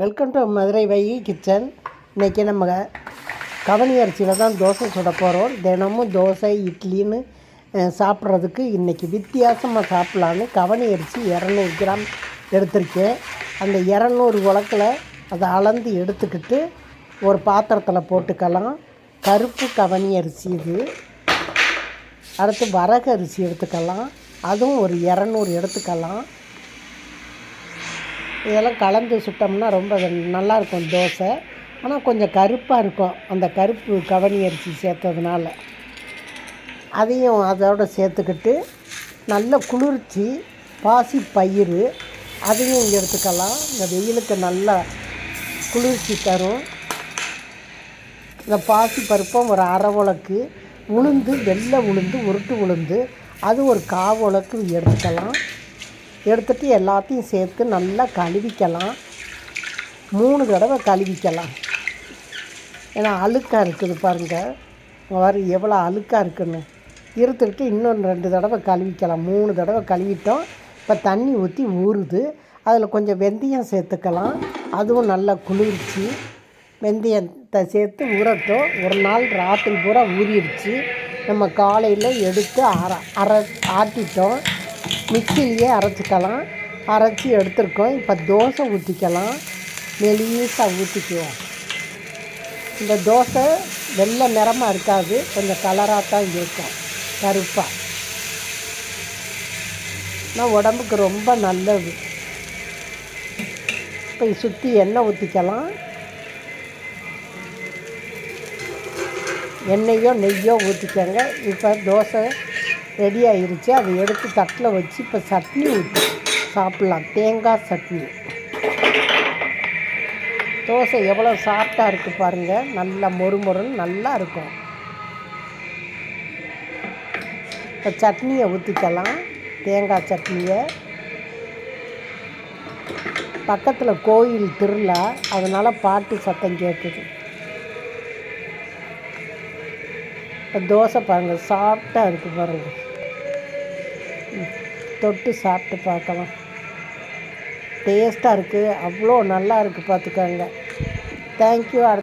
Welcome to Madurai வை kitchen இன்றைக்கி நம்ம கவனி அரிசியில் தான் தோசை சுட போகிறோம் தினமும் தோசை இட்லின்னு சாப்பிட்றதுக்கு இன்றைக்கி வித்தியாசமாக சாப்பிட்லான்னு கவனி அரிசி இரநூறு கிராம் எடுத்திருக்கேன். அந்த இரநூறு உலக்கில் அதை அளந்து எடுத்துக்கிட்டு ஒரு பாத்திரத்தில் போட்டுக்கலாம். கருப்பு கவனி அரிசி இது. அடுத்து வரகு அரிசி எடுத்துக்கலாம். அதுவும் ஒரு இரநூறு எடுத்துக்கலாம். இதெல்லாம் கலந்து சுட்டோம்னா ரொம்ப நல்லாயிருக்கும் தோசை. ஆனால் கொஞ்சம் கருப்பாக இருக்கும். அந்த கருப்பு கவனி அரிசி சேர்த்ததுனால. அதையும் அதோட சேர்த்துக்கிட்டு நல்ல குளிர்ச்சி பாசி பயிறு அதையும் எடுத்துக்கலாம். இந்த வெயிலுக்கு நல்லா குளிர்ச்சி தரும். இந்த பாசி பருப்பும் ஒரு அரை உலக்கு உளுந்து வெள்ளை உளுந்து உருட்டு உளுந்து அது ஒரு காவு உலக்கு எடுத்துக்கலாம். எடுத்துகிட்டு எல்லாத்தையும் சேர்த்து நல்லா கழுவிக்கலாம். மூணு தடவை கழுவிக்கலாம். ஏன்னா அழுக்காக இருக்குது பாருங்கள் வர எவ்வளோ அழுக்காக இருக்குன்னு. இருத்துக்கிட்டு இன்னொன்று ரெண்டு தடவை கழுவிக்கலாம். மூணு தடவை கழுவிட்டோம். இப்போ தண்ணி ஊற்றி ஊறுது. அதில் கொஞ்சம் வெந்தயம் சேர்த்துக்கலாம். அதுவும் நல்லா குளிர்ச்சி. வெந்தயத்தை சேர்த்து உரட்டும் ஒரு நாள் ராத்திரி பூரா ஊறிடுச்சு. நம்ம காலையில் எடுத்து அரை அரை ஆட்டிட்டோம். மிக்சிலேயே அரைச்சிக்கலாம். அரைச்சி எடுத்துருக்கோம். இப்போ தோசை ஊற்றிக்கலாம் மெலிசாக ஊற்றிக்குவோம் இந்த தோசை வெள்ளை நிறமாக இருக்காது. கொஞ்சம் கலராக தான் இருக்கும். கருப்பாக ஆனால் உடம்புக்கு ரொம்ப நல்லது. இப்போ சுற்றி எண்ணெய் ஊற்றிக்கலாம் எண்ணெயோ நெய்யோ ஊற்றிக்கோங்க இப்போ தோசை ரெடி ஆயிருச்சு அதை எடுத்து தட்டில் வச்சு இப்போ சட்னி ஊற்றி சாப்பிட்லாம். தேங்காய் சட்னி. தோசை எவ்வளோ சாஃப்டாக இருக்குது பாருங்கள் நல்லா மொறுமொறுன்னு நல்லா இருக்கும். இப்போ சட்னியை ஊற்றிக்கலாம். தேங்காய் சட்னியை. பக்கத்தில் கோயில் திருவிழா. அதனால் பாட்டு சத்தம் கேட்குது. இப்போ தோசை பாருங்கள் சாஃப்டாக இருக்குது பாருங்கள் தொட்டு சாப்பிட்டு பார்க்கலாம். டேஸ்ட்டாக இருக்குது அவ்வளோ நல்லா இருக்குது பார்த்துக்கோங்க. தேங்க்யூ